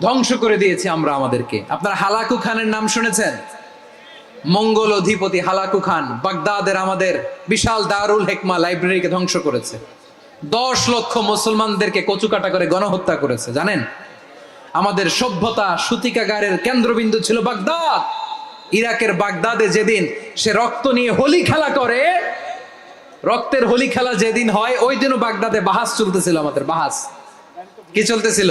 ধ্বংস করে দিয়েছি আমরা আমাদেরকে। আপনার হালাকু খানের নাম শুনেছেন? মঙ্গল অধিপতি হালাকু খান বাগদাদের আমাদের বিশাল দারুল হেকমা লাইব্রেরিকে ধ্বংস করেছে। দশ লক্ষ মুসলমানদেরকে কচুকাটা করে গণহত্যা করেছে, জানেন? আমাদের সভ্যতা সুতিকাগারের কেন্দ্রবিন্দু ছিল বাগদাদ। ইরাকের বাগদাদে যেদিন সে রক্ত নিয়ে হোলি খেলা করে, রক্তের হোলি খেলা যেদিন হয়, ওই দিনও বাগদাদে বাহাস চলতেছিল আমাদের, বাহাস। কি চলতেছিল?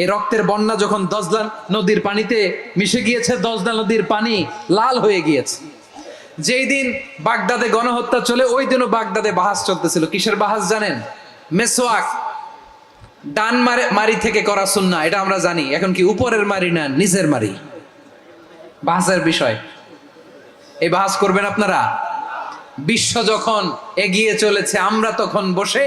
এই রক্তের বন্যা যখন দজলা নদীর পানিতে মিশে গিয়েছে, দজলা নদীর পানি লাল হয়ে গিয়েছে। যেই দিন বাগদাদে গণহত্যা চলে, ওই দিনও বাগদাদে বাহাস চলতেছিল। কিসের বাহাস জানেন? মেসোয়াক ডান মারে মারি থেকে করা সুন্না, এটা আমরা জানি। এখন কি উপরের মারি না নিচের মারি? বাহাসের বিষয়। এই বাহাস করবেন আপনারা? বিশ্ব যখন এগিয়ে চলেছে, আমরা তখন বসে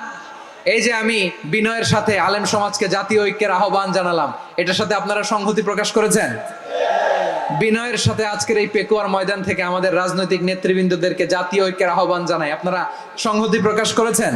এই যে আমি বিনয়ের সাথে আলেম সমাজকে জাতীয় ঐক্যের আহ্বান জানালাম, এটার সাথে আপনারা সংহতি প্রকাশ করেছেন? বিনয়ের সাথে আজকের এই পেকুয়ার ময়দান থেকে আমাদের রাজনৈতিক নেতৃবৃন্দদেরকে জাতীয় ঐক্যের আহ্বান জানাই, আপনারা সংহতি প্রকাশ করেছেন?